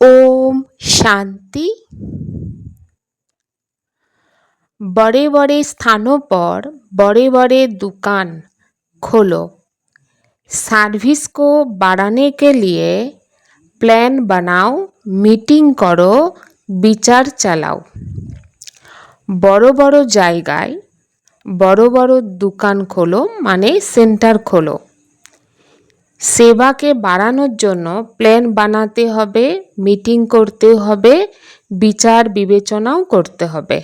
ओम शांति बड़े बड़े स्थानों पर बड़े बड़े दुकान खोलो सर्विस को बढ़ाने के लिए प्लान बनाओ मीटिंग करो বিচার চালাও বড় বড় জায়গায় বড় বড় দোকান খোলো মানে সেন্টার খোলো সেবাকে বাড়ানোর জন্য প্ল্যান বানাতে হবে মিটিং করতে হবে বিচার বিবেচনাও করতে হবে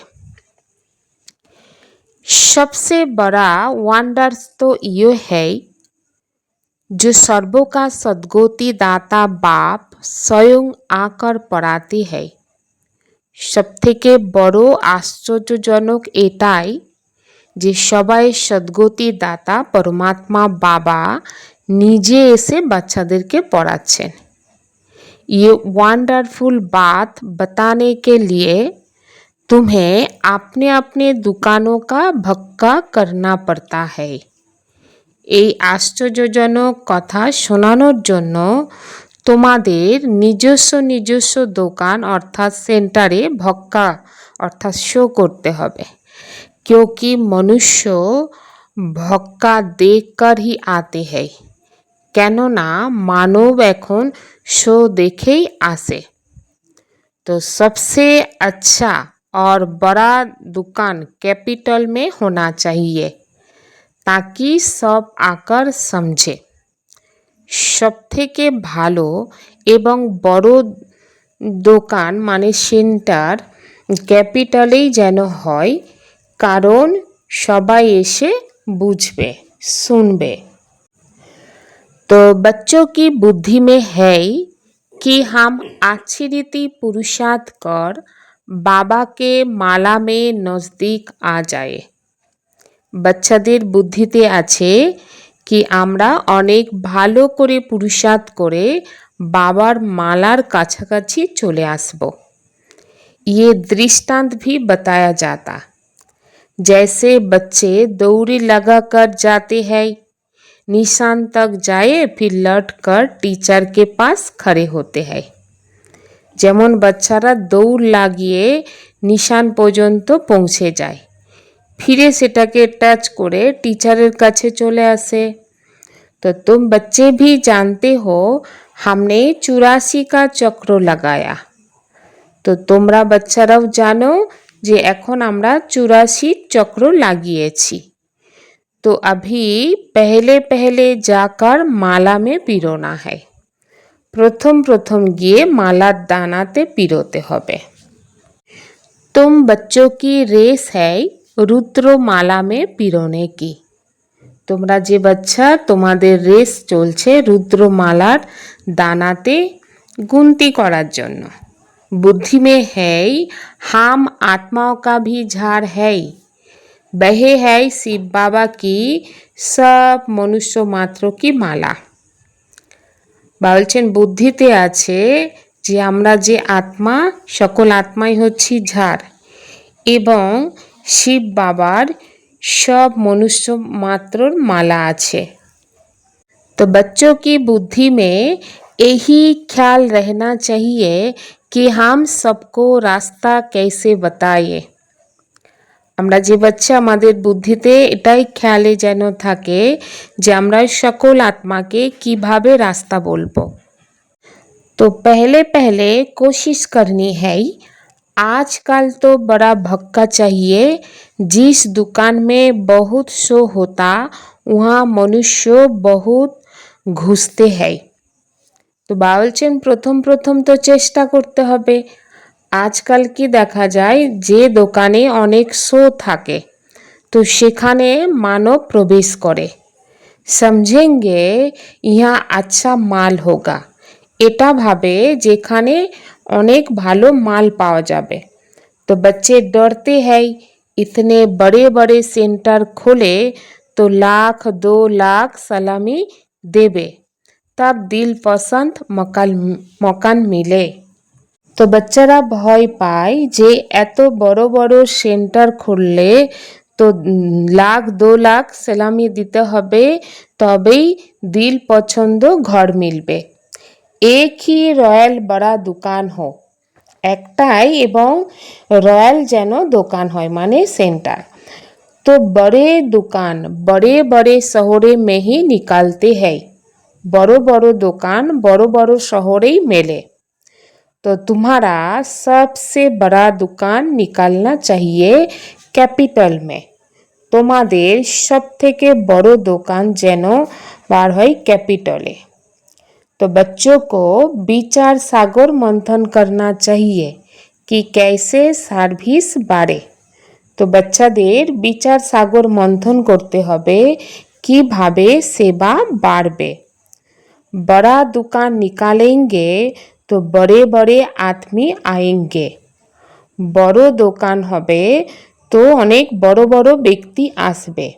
सबसे बड़ा वंडर्स तो ये है जो सर्वों का सदगति दाता बाप स्वयं आकर पढ़ाती है সব থেকে বড় আশ্চর্যজনক এটাই যে সবাই সদ্গতি দাতা পরমাত্মা বাবা নিজে এসে বাচ্চাদেরকে পড়াচ্ছেন। ये ওয়ান্ডারফুল बात बताने কে লিয়ে তুমে আপনি আপনি दुकानों का भक्का करना पड़ता है এই আশ্চর্যজনক কথা শোনানোর জন্য তোমাদের নিজস্ব নিজস্ব দোকান অর্থাৎ সেন্টারে ভক্কা অর্থাৎ শো করতে হবে। কেউ কি মনুষ্য ভক্কা দেখ হি আতে হ্যায়। কেননা মানব এখন শো দেখেই আসে तो सबसे अच्छा और बड़ा दुकान कैपिटल में होना चाहिए ताकि सब आकर समझे সব থেকে ভালো এবং বড় দোকান মানে সেন্টার ক্যাপিটালেই যেন হয় কারণ সবাই এসে বুঝবে শুনবে तो बच्चों की बुद्धि में है कि हम अच्छी रीति पुरुषार्थ कर बाबा के माला में नज़दीक आ जाए বাচ্চাদের বুদ্ধিতে আছে কি আমরা অনেক ভালো করে পুরুষার্থ করে বাবার মালার কাছাকাছি চলে আসব ये दृष्टांत भी बताया जाता जैसे बच्चे दौड़ी लगा कर जाते हैं निशान तक जाए फिर लौट कर टीचर के पास खड़े होते हैं যেমন বাচ্চারা দৌড় লাগিয়ে নিশান পর্যন্ত পৌঁছে যায় फिर সেটাকে टच করে टीचर কাছে চলে আসে तो तुम बच्चे भी जानते हो हमने चौरासी का चक्र लगाया তো তোমরা বাচ্চারাও জানো যে এখন আমরা চুরাশি চক্র লাগিয়েছি তো अभी पहले पहले जाकर माला में पिरोना है প্রথম প্রথম গিয়ে মালার দানাতে পিরোতে হবে तुम बच्चों की रेस है রুদ্রমালা মে পিরোনে কি তোমরা যে বাচ্চা তোমাদের রেস চলছে রুদ্রমালার দানাতে গুনতি করার জন্য बुद्धि में है हम आत्माओं का भी झाड़ है बहे है शिव बाबा की सब মনুষ্য মাত্র কি মালা বলছেন বুদ্ধিতে আছে যে আমরা যে আত্মা সকল আত্মাই হচ্ছি ঝাড় এবং শিব বাবার সব মনুষ্য মাত্রর মালা আছে तो बच्चों की बुद्धि में यही ख्याल रहना चाहिए कि हम सबको रास्ता कैसे बताए আমরা যে বাচ্চা আমাদের বুদ্ধিতে এটাই খেয়ালে যেন থাকে যে আমরা সকল আত্মাকে কিভাবে রাস্তা বলবো तो पहले पहले कोशिश करनी है आजकल तो बड़ा भक्का चाहिए जिस दुकान में बहुत शो होता वहाँ मनुष्य बहुत ঘুষতে হয় তো বলছেন প্রথম প্রথম তো চেষ্টা করতে হবে আজকাল কি দেখা যায় যে দোকানে অনেক শো থাকে তো সেখানে মানব প্রবেশ করে সমঝেঙ্গে ইহা আচ্ছা মাল হোগা এটা ভাবে যেখানে অনেক ভালো মাল পাওয়া যাবে তো बच्चे डरते हैं इतने बड़े बड़े सेंटर खोले तो लाख दो लाख सलामी देवे तब दिल पसंद मकान मकान मिले তো বাচ্চারা ভয় পায় যে এত বড় বড় সেন্টার খুললে তো লাখ দু লাখ সেলামি দিতে হবে তবেই দিল পছন্দ ঘর মিলবে एक ही রয়্যাল বড়া দোকান হো একটাই এবং রয়্যাল যেন দোকান হয় মানে সেন্টার तो बड़े दुकान बड़े बड़े शहरे में ही निकालते हैं बड़ो बड़ो दुकान बड़ो बड़ो शहरे ही मेले तो तुम्हारा सबसे बड़ा दुकान निकालना चाहिए ক্যাপিটাল মে তোমাদের সব থেকে বড় দোকান যেন বার হয় ক্যাপিটালে तो बच्चों को विचार सागर मंथन करना चाहिए कि कैसे সার্ভিস বাড়ে তো বাচ্চাদের বিচার সাগর মন্থন করতে হবে কিভাবে সেবা বাড়বে बड़ा दुकान निकालेंगे तो बड़े बड़े आदमी आएंगे বড় দোকান হবে তো অনেক বড় বড় ব্যক্তি আসবে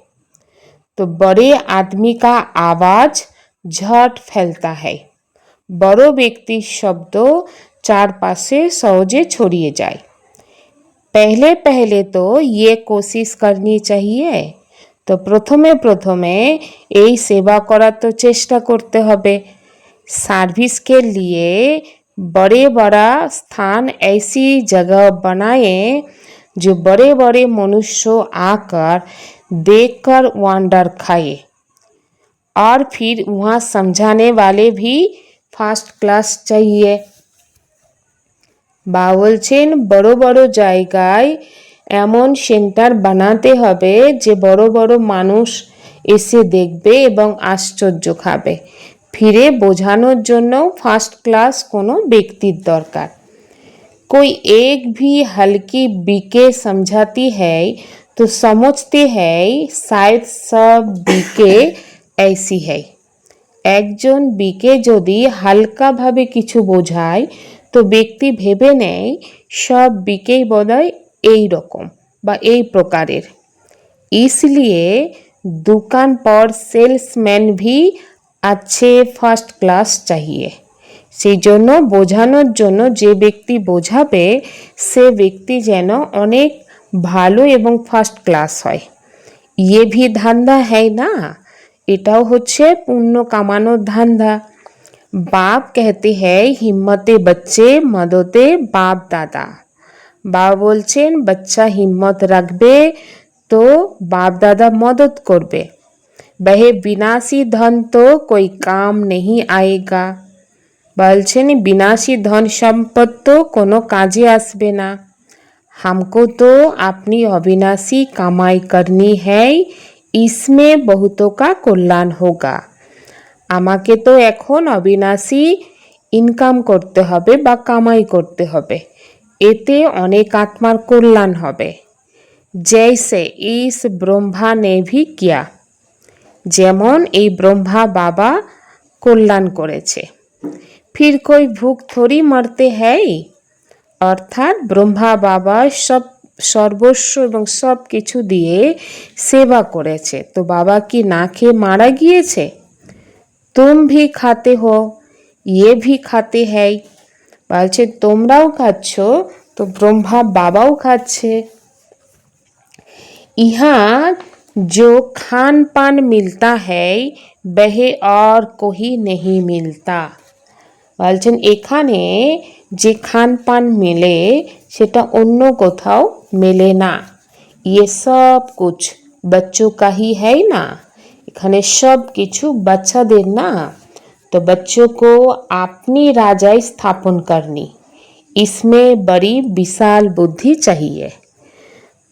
তো बड़े आदमी का आवाज झट फैलता है বড় ব্যক্তির শব্দ চারপাশে সহজে ছড়িয়ে যায় पहले पहले तो ये कोशिश करनी चाहिए তো প্রথমে প্রথমে এই সেবা করার তো চেষ্টা করতে হবে सर्विस के लिए बड़े बड़ा स्थान ऐसी जगह बनाए जो बड़े बड़े मनुष्य आकर देखकर वंडर खाए और फिर वहाँ समझाने वाले भी फर्स्ट क्लास चाहिए বা বলছেন বড় বড় জায়গায় এমন সেন্টার বানাতে হবে যে বড় বড় মানুষ এসে দেখবে এবং আশ্চর্য খাবে ফিরে বোঝানোর জন্য ফার্স্ট ক্লাস কোনো ব্যক্তির দরকার कोई एक भी हल्की बीके समझाती है तो समझते हैं शायद सब बीके ऐसी है একজন বিকে যদি হালকাভাবে কিছু বোঝায় তো ব্যক্তি ভেবে নেয় সব বিকেই বোধহয় এই রকম বা এই প্রকারের इसलिए दुकान पर सेल्समैन भी আছে ফার্স্ট ক্লাস চাহিয়ে সেই জন্য বোঝানোর জন্য যে ব্যক্তি বোঝাবে সে ব্যক্তি যেন অনেক ভালো এবং ফার্স্ট ক্লাস হয় ইয়ে ভি ধান্দা হ্যায় না এটাও হচ্ছে পুণ্য কামানোর ধান্দা বাপ কেহতে হ্যায় হিম্মতে বচ্চে মদতে বাপ দাদা বাবা বলছেন বাচ্চা হিম্মত রাখবে তো বাপ দাদা মদত করবে বহে বিনাশী ধন তো কই কাম নেই আয়েগা বলছেন বিনাশী ধন সম্পদ তো কোনো কাজে আসবে না हमको तो अपनी अविनाशी कमाई करनी है इसमें बहुतों का कल्याण होगा আমাকে তো এখন অবিনাশী ইনকাম করতে হবে বা কামাই করতে হবে এতে অনেক আত্মার কল্যাণ হবে জৈসে ইস ব্রহ্মা নে ভি কিয়া যেমন এই ব্রহ্মা বাবা কল্যাণ করেছে। ফির কই ভুক থরি মারতে হ্যাই অর্থাৎ ব্রহ্মা বাবা সব সর্বস্ব এবং সব কিছু দিয়ে সেবা করেছে। তো বাবা কি না খেয়ে মারা গিয়েছে? তুম ভি খাতে হো ইয়ে ভি খাতে হ্যাই বলছে, তোমরাও খাচ্ছ, তো ব্রহ্মা বাবাও খাচ্ছে। यहाँ जो खान पान मिलता है वह और कोई नहीं मिलता বলছেন এখানে যে খান পান মেলে সেটা অন্য কোথাও মেলে না ইয়ে সব কুছ बच्चों का ही है ना এখানে সব কিছু বাচ্চাদের না तो बच्चों को अपनी राजाई स्थापन करनी इसमें बड़ी विशाल बुद्धि चाहिए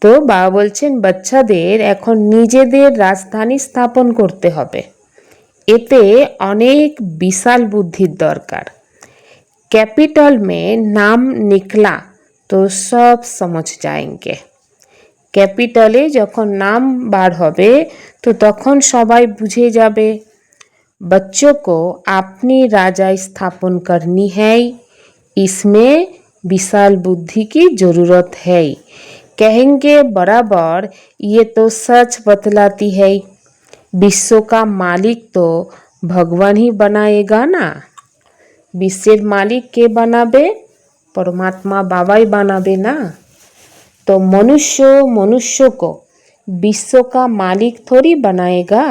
তো বাবা বলছেন বাচ্চাদের এখন নিজেদের রাজধানী স্থাপন করতে হবে এতে অনেক বিশাল বুদ্ধির দরকার कैपिटल में नाम निकला तो सब समझ जाएंगे ক্যাপিটালে যখন নাম বার হবে তো তখন সবাই বুঝে যাবে बच्चों को अपनी राजाई स्थापन करनी है इसमें विशाल बुद्धि की जरूरत है कहेंगे बराबर ये तो सच बतलाती है विश्व का मालिक तो भगवान ही बनाएगा ना বিশ্বের মালিক কে বানাবে পরমাত্মা বাবাই বানাবে না तो मनुष्य मनुष्य को विश्व का मालिक थोड़ी बनाएगा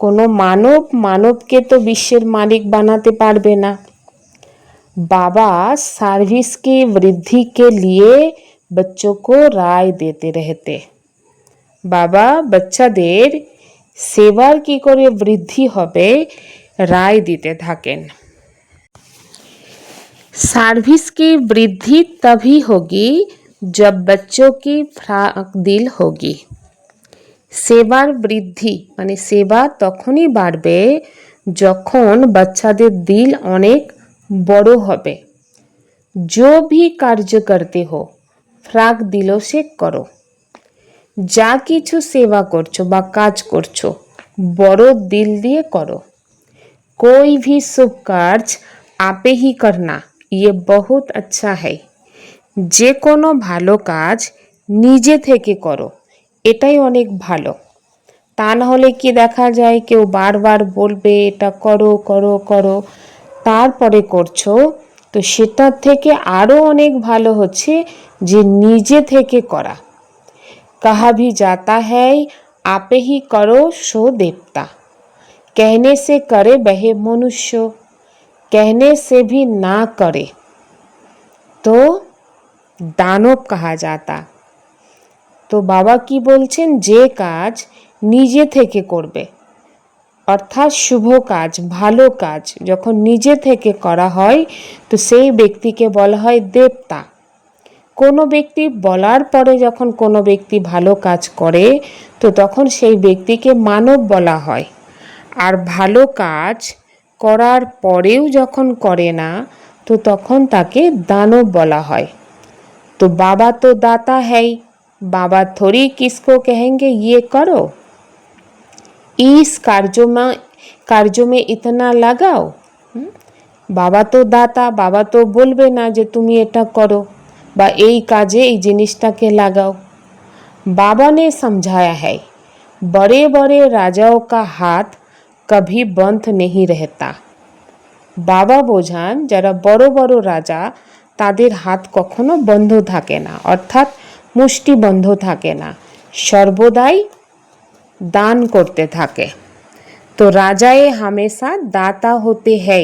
কোনো মানব মানবকে তো বিশ্বের মালিক বানাতে পারবে না बाबा सर्विस की वृद्धि के लिए बच्चों को राय देते रहते বাবা বাচ্চাদের সেবার কি করে বৃদ্ধি হবে রায় দিতে থাকেন सर्विस की वृद्धि तभी होगी जब बच्चों की फ्राक दिल होगी সেবার বৃদ্ধি মানে সেবা তখনই বাড়বে যখন বাচ্চাদের দিল অনেক বড় হবে जो भी कार्य करते हो ফ্রাক দিল সে করো যা কিছু সেবা করছো বা কাজ করছো বড় দিল দিয়ে করো कोई भी शुभ कार्य आपे ही करना ये बहुत अच्छा है যে কোনো ভালো কাজ নিজে থেকে করো এটাই অনেক ভালো তা না হলে কি দেখা যায় কেউ বারবার বলবে এটা করো করো করো তারপরে করছো তো সেটার থেকে আরও অনেক ভালো হচ্ছে যে নিজে থেকে করা कहा भी जाता है आपे ही करो सो देवता कहने से करे बहे मनुष्य कहने से भी ना करे তো দানব কাহা যাতা তো বাবা কি বলছেন যে কাজ নিজে থেকে করবে অর্থাৎ শুভ কাজ, ভালো কাজ যখন নিজে থেকে করা হয়, তো সেই ব্যক্তিকে বলা হয় দেবতা। কোনো ব্যক্তি বলার পরে যখন কোনো ব্যক্তি ভালো কাজ করে, তো তখন সেই ব্যক্তিকে মানব বলা হয়। আর ভালো কাজ করার পরেও যখন করে না, তো তখন তাকে দানব বলা হয়। তো বাবা তো দাতা হ্যাই বাবা থরি কিসকো কেহেঙ্গে ইয়ে করো। इस कार्यों में कार्यों में इतना लगाओ হুম? বাবা তো দাতা বাবা তো বলবে না যে তুমি এটা করো বা এই কাজে এই জিনিসটাকে লাগাও बाबा ने समझाया है बड़े बड़े राजाओं का हाथ कभी बंद नहीं रहता বাবা বোঝান যারা বড় বড় রাজা তাদের হাত কখনো বন্ধ থাকে না অর্থাৎ মুষ্টি বন্ধ থাকে না সর্বদাই দান করতে থাকে। তো রাজায় হামেশা দাতা হতে है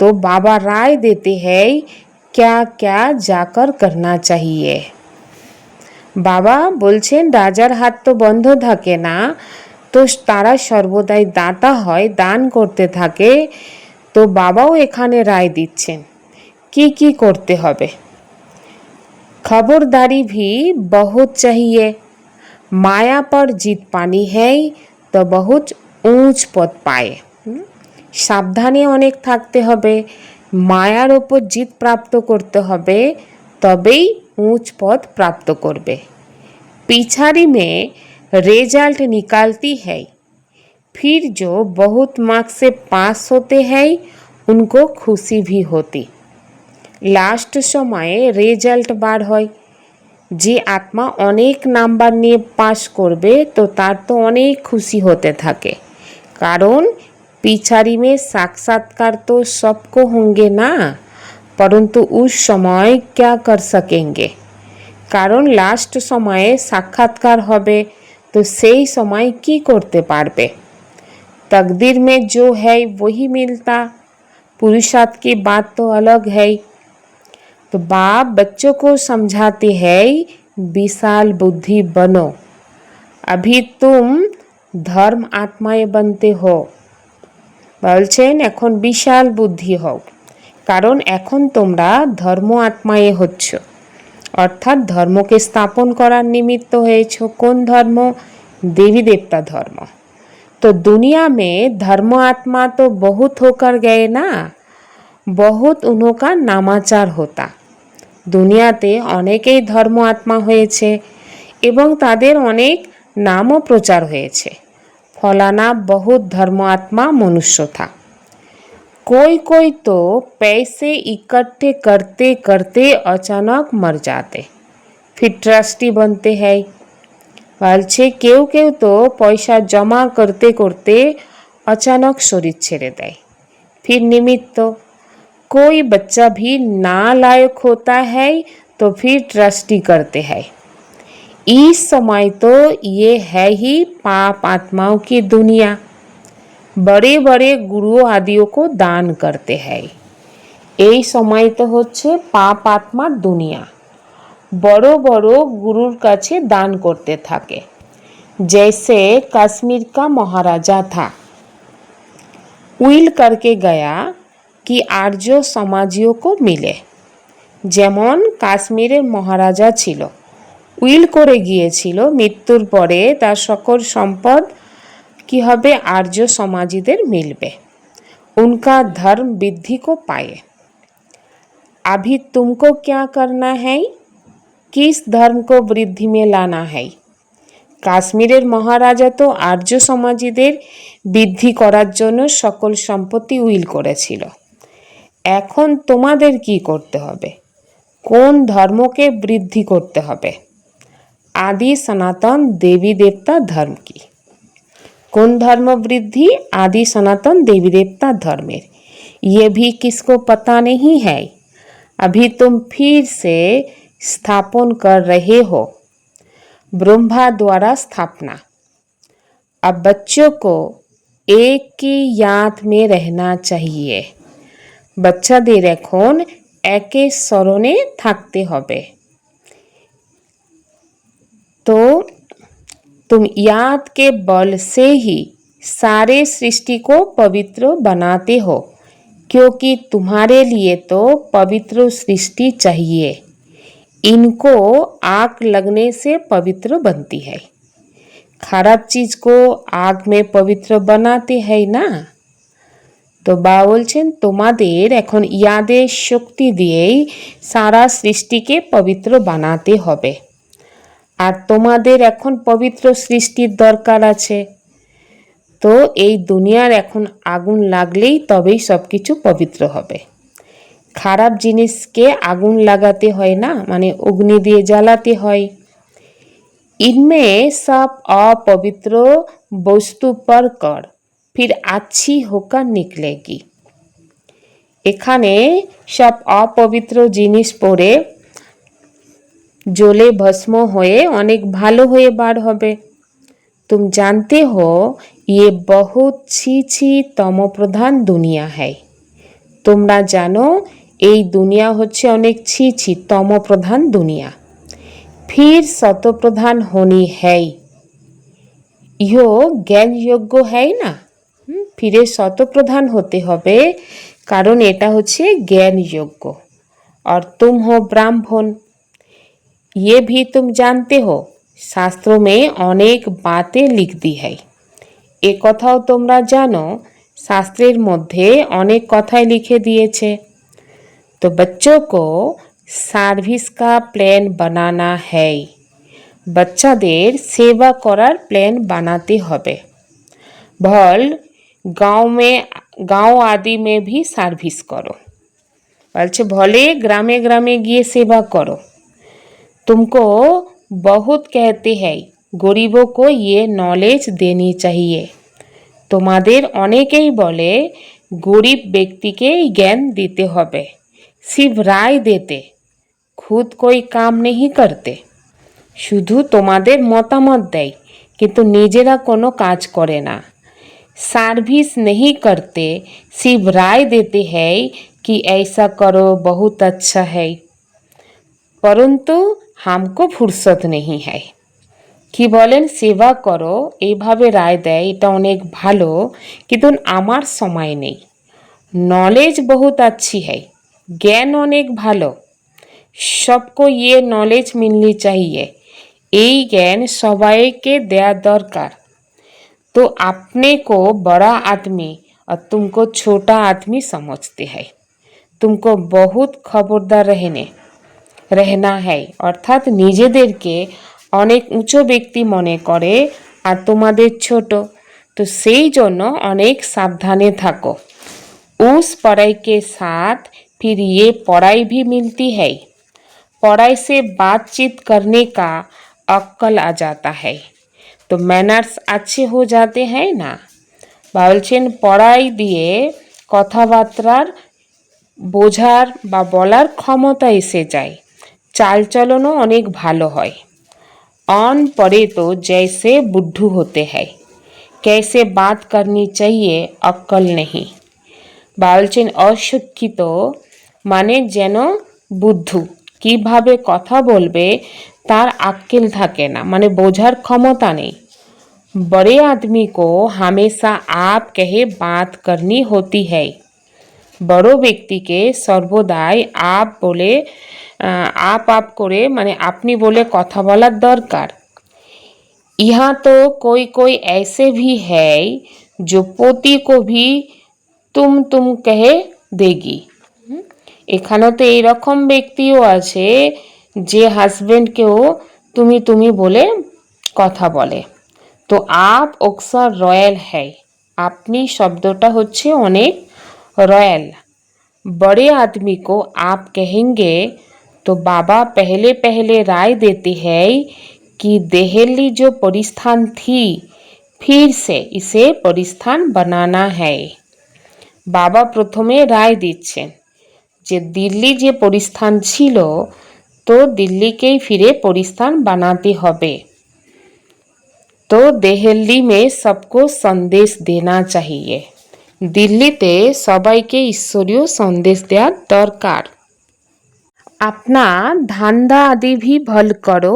তো বাবা রায় देते हैं क्या क्या जाकर करना चाहिए বাবা বলছেন, রাজার হাত তো বন্ধ থাকে না। তো তারা সর্বদাই দাতা হয়, দান করতে থাকে। তো বাবাও এখানে রায় দিচ্ছেন। কি কি করতে হবে? খবরদারি ভি বহুত চাহিয়ে। माया पर जीत पानी है তো বহুত উঁচ পদ পায় হুম? সাবধানে অনেক থাকতে হবে মায়ার ওপর জিত প্রাপ্ত করতে হবে তবেই উঁচ পদ প্রাপ্ত করবে पिछाड़ी में रिजल्ट निकालती है फिर जो बहुत मार्क्स से पास होते हैं उनको खुशी भी होती লাস্ট সময়ে রেজাল্ট বার হয় যে আত্মা অনেক নাম্বার নিয়ে পাশ করবে, তো তার তো অনেক খুশি হতে থাকে। কারণ পিছারি মে সাক্ষাৎকার তো সবকো হোঙ্গে না, পরন্তু উস সময় ক্যা কর সকেঙ্গে। কারণ লাস্ট সময়ে সাক্ষাৎকার হবে, তো সেই সময় কি করতে পারবে? তকদির में जो है वही मिलता पुरुषार्थ কি बात তো अलग है तो बाप बच्चों को समझाते हैं विशाल बुद्धि बनो अभी तुम धर्म आत्माएं बनते हो বলছেন এখন বিশাল বুদ্ধি হও কারণ এখন তোমরা ধর্ম আত্মায়ে হচ্ছ অর্থাৎ ধর্মকে স্থাপন করার নিমিত্ত হয়েছ কোন ধর্ম देवी देवता धर्म तो दुनिया में धर्म आत्मा तो बहुत होकर गए ना बहुत उनका नामाचार होता দুনিয়াতে অনেকেই ধর্ম আত্মা হয়েছে এবং তাদের অনেক নামও প্রচার হয়েছে फलाना बहुत धर्म आत्मा मनुष्य था कोई कोई तो पैसे इकट्ठे करते करते अचानक मर जाते फिर ट्रस्टी बनते हैं বলছে কেউ কেউ তো পয়সা জমা করতে করতে अचानक শরীর ছেড়ে দেয় फिर निमित्त कोई बच्चा भी नालायक होता है तो फिर ट्रस्टी करते हैं इस समय तो ये है ही पाप आत्माओं की दुनिया बड़े बड़े गुरुओं आदियों को दान करते हैं এই সময় তো হচ্ছে পাপ আত্মার দুনিয়া বড় বড় গুরুর কাছে দান করতে থাকে जैसे कश्मीर का महाराजा था উইল करके गया कि आर्य समाजियों को मिले যেমন কাশ্মীরের মহারাজা ছিল উইল করে গিয়েছিল মৃত্যুর পরে তার সকল সম্পদ কি হবে আর্য সমাজীদের মিলবে उनका धर्म वृद्धि को पाए अभी तुमको क्या करना है किस धर्म को वृद्धि में लाना है কাশ্মীরের মহারাজা তো আর্য সমাজীদের বৃদ্ধি করার জন্য সকল সম্পত্তি উইল করেছিল এখন তোমাদের কি করতে হবে কোন ধর্মকে বৃদ্ধি করতে হবে আদি সনাতন দেবী দেবতা ধর্ম কি কোন ধর্ম বৃদ্ধি आदि सनातन देवी देवता धर्मेर ये भी किसको पता नहीं है अभी तुम फिर से स्थापन कर रहे हो ब्रह्मा द्वारा स्थापना अब बच्चों को एक की याद में रहना चाहिए বাচ্চাদের এখন একে স্মরণে থাকতে হবে तो तुम याद के बल से ही सारे सृष्टि को पवित्र बनाते हो क्योंकि तुम्हारे लिए तो पवित्र सृष्टि चाहिए इनको आग लगने से पवित्र बनती है खराब चीज को आग में पवित्र बनाते हैं ना তো বা বলছেন তোমাদের এখন ইয়াদের শক্তি দিয়েই সারা সৃষ্টিকে পবিত্র বানাতে হবে আর তোমাদের এখন পবিত্র সৃষ্টির দরকার আছে তো এই দুনিয়ার এখন আগুন লাগলেই তবেই সব কিছু পবিত্র হবে খারাপ জিনিসকে আগুন লাগাতে হয় না মানে অগ্নি দিয়ে জ্বালাতে হয় इनमें सब अपवित्र वस्तु पर कर फिर अच्छी होकर निकलेगी এখানে সব অপবিত্র জিনিস পরে জ্বলে ভস্ম হয়ে অনেক ভালো হয়ে বার হবে तुम जानते हो ये बहुत ছি ছি তমপ্রধান দুনিয়া है তোমরা জানো এই দুনিয়া হচ্ছে অনেক ছি ছি তমপ্রধান দুনিয়া फिर শতপ্রধান হনি है ইহো জ্ঞানযোগ্য है না হুম, ফিরে শতপ্রধান হতে হবে কারণ এটা হচ্ছে জ্ঞানযোগ্য और तुम हो ब्राह्मण ये भी तुम जानते हो শাস্ত্রোं में অনেক বাতেं লিখ दी है এ কথাও তোমরা জানো শাস্ত্রের মধ্যে অনেক কথাই লিখে দিয়েছে तो बच्चों को সার্ভিস का প্ল্যান বানানা है বাচ্চাদের সেবা করার প্ল্যান বানাতে হবে भल गांव में गांव आदि में भी সার্ভিস করো বলছে ভলে গ্রামে গ্রামে গিয়ে সেবা করো तुमको बहुत कहते हैं গরিবও को ये নলেজ দেনি चाहिए তোমাদের অনেকেই বলে গরিব ব্যক্তিকে এই জ্ঞান দিতে হবে सिर्फ রায় দেতে খুদ कोई काम नहीं करते শুধু তোমাদের মতামত দেয় কিন্তু নিজেরা কোনো কাজ করে না सर्विस नहीं करते सिर्फ राय देते हैं कि ऐसा करो बहुत अच्छा है परंतु हमको फुर्सत नहीं है কি বলেন সেবা করো এইভাবে রায় দেয় এটা অনেক ভালো কিন্তু আমার সময় নেই নলেজ বহুত अच्छी है জ্ঞান অনেক ভালো सबको ये नॉलेज मिलनी चाहिए এই জ্ঞান সবাইকে দেয়া দরকার तो अपने को बड़ा आदमी और तुमको छोटा आदमी समझते हैं तुमको बहुत খবরদার रहने रहना है অর্থাৎ নিজেদেরকে অনেক উঁচু ব্যক্তি মনে করে আর তোমাদের ছোট তো সেই জন্য অনেক সাবধানে থাকো उस पढ़ाई के साथ फिर ये पढ़ाई भी मिलती है पढ़ाई से बातचीत करने का अक्कल आ जाता है तो मैनर्स अच्छे हो जाते हैं ना বা বলছেন পড়াই দিয়ে কথাবার্তার বোঝার বা বলার ক্ষমতা এসে যায় চালচলনও অনেক ভালো হয় অন পরে তো জৈসে বুদ্ধু হতে হয় कैसे बात करनी चाहिए अक्कल नहीं বা বলছেন অশিক্ষিত মানে যেন বুদ্ধু কিভাবে কথা বলবে তার আক্কেল থাকে না মানে বোঝার ক্ষমতা নেই बड़े आदमी को हमेशा आप कहे बात करनी होती है বড় ব্যক্তিকে সর্বদাই আপ বলে আহ, আপ আপ করে মানে আপনি বলে কথা বলার দরকার यहाँ तो कोई कोई ऐसे भी है जो पोती को भी তুম তুম কহে দেগি হুম? এখানেও তো এইরকম ব্যক্তিও আছে যে হাজবেন্ডকেও তুমি তুমি বলে কথা বলে তো আপ অক্সর রয়্যাল হ্যায় আপনি শব্দটা হচ্ছে অনেক रॉयल बड़े आदमी को आप कहेंगे तो बाबा पहले पहले राय देते हैं कि देहली जो परिस्थान थी फिर से इसे परिस्थान बनाना है বাবা প্রথমে রায় দিচ্ছেন যে দিল্লি যে পরিস্থান ছিল তো দিল্লিকেই ফিরে পরিস্থান বানাতে হবে তো দেহলি মে সবকো সন্দেশ দেনা চাহিয়ে দিল্লিতে সবাইকে ঈশ্বরীয় সন্দেশ দেওয়ার দরকার अपना धंधा आदि भी भल करो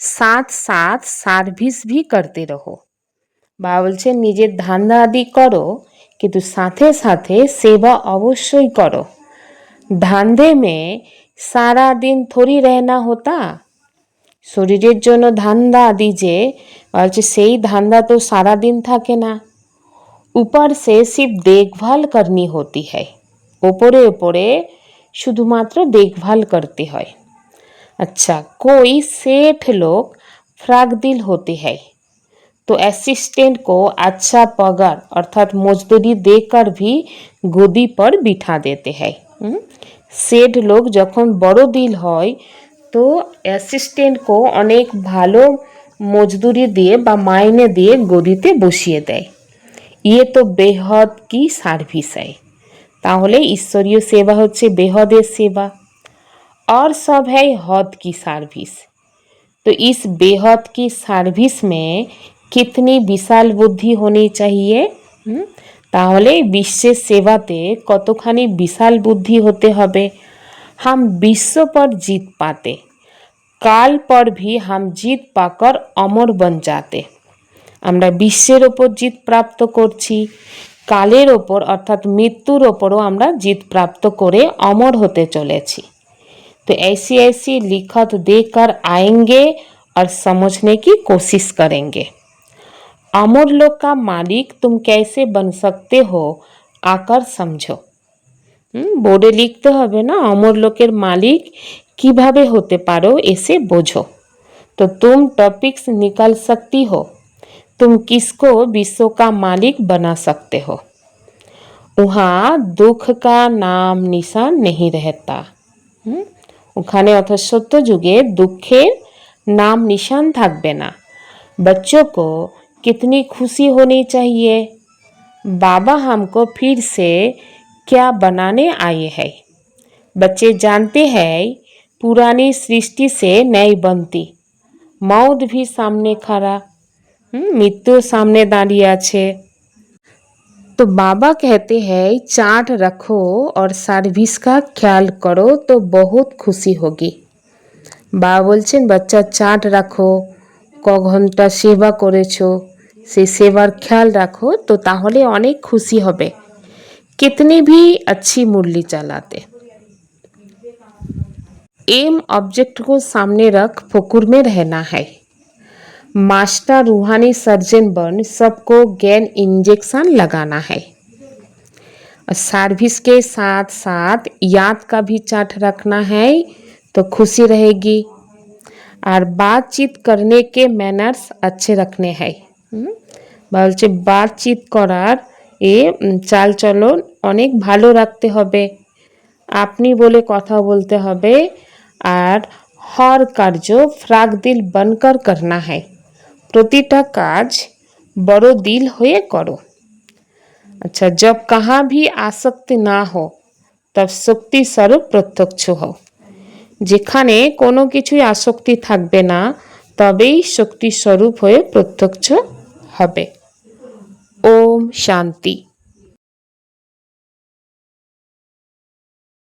साथ साथ সার্ভিস भी करते रहो বাবা বলছেন নিজের ধান্দা আদি করো কিন্তু সাথে সাথে সেবা অবশ্যই করো ধান্দে মে সারা দিন থরি रहना होता শরীরের জন্য ধান্দা আদি যে বলছে সেই ধান্দা তো সারা দিন থাকে না ऊपर से सिर्फ देखभाल करनी होती है ওপরে ওপরে শুধুমাত্র দেখভাল করতে হয় अच्छा कोई सेठ लोग फ्राक दिल होते हैं तो असिस्टेंट को अच्छा पगार अर्थात मजदूरी देकर भी गदी पर बिठा देते हैं হুম? সেট লোক যখন বড় দিল হয় তো অ্যাসিস্ট্যান্টকেও অনেক ভালো মজদুরি দিয়ে বা মাইনে দিয়ে গদিতে বসিয়ে দেয় ইয়ে তো বেহদ কি সার্ভিস है তাহলে ঈশ্বরীয় সেবা হচ্ছে বেহদের সেবা और सब है हद की सर्विस तो इस बेहद की सर्विस में कितनी বিশাল বুদ্ধি होनी चाहिए হুম? তাহলে বিশ্বের সেবাতে কতখানি বিশাল বুদ্ধি হতে হবে हम विश्व पर जीत पाते কাল পর ভি হাম জিত পাকর অমর বন যাতে আমরা বিশ্বের ওপর জিত প্রাপ্ত করছি কালের ওপর অর্থাৎ মৃত্যুর ওপরও আমরা জিত প্রাপ্ত করে অমর হতে চলেছি तो ऐसी ऐसी लिखत देकर आएंगे और समझने की कोशिश करेंगे अमर लोग का मालिक तुम कैसे बन सकते हो आकर समझो হুম বোর্ডে লিখতে হবে না অমর লোকের মালিক কিভাবে হতে পারো এসে বোঝো तो तुम टॉपिक्स निकाल सकती हो तुम किसको विश्व का मालिक बना सकते हो वहाँ दुख का नाम निशान नहीं रहता হুম? ওখানে অর্থাৎ সত্য যুগে দুঃখের নাম নিশান থাকবে না बच्चों को कितनी खुशी होनी चाहिए बाबा हमको फिर से क्या बनाने आए हैं बच्चे जानते हैं पुरानी सृष्टि से नई बनती मौत भी सामने खड़ा হুম, মৃত্যু সামনে দাঁড়িয়ে আছে तो बाबा कहते हैं चाट रखो और सर्विस का ख्याल करो तो बहुत खुशी होगी বাবা বলছেন বাচ্চা চাট রাখো ক ঘন্টা সেবা করেছো সেই সেবার খেয়াল রাখো তো তাহলে অনেক খুশি হবে कितनी भी अच्छी मुरली चलाते एम ऑब्जेक्ट को सामने रख फकुर में रहना है मास्टर रूहानी सर्जन बन सबको ज्ञान इंजेक्शन लगाना है और सर्विस के साथ साथ याद का भी चार्ट रखना है तो खुशी रहेगी और बातचीत करने के मैनर्स अच्छे रखने हैं হুম? বলছে বাতচিত করার এ চালচলন অনেক ভালো রাখতে হবে। আপনি বলে কথা বলতে হবে আর হর কার্য ফ্রাক দিল বনকর করনা হয় প্রতিটা কাজ বড় দিল হয়ে করো। আচ্ছা জব কাহা ভি আসক্তি না হো, তব শক্তি স্বরূপ প্রত্যক্ষ হও। যেখানে কোনো কিছুই আসক্তি থাকবে না, তবেই শক্তি স্বরূপ হয়ে প্রত্যক্ষ হবে। ওম শান্তি।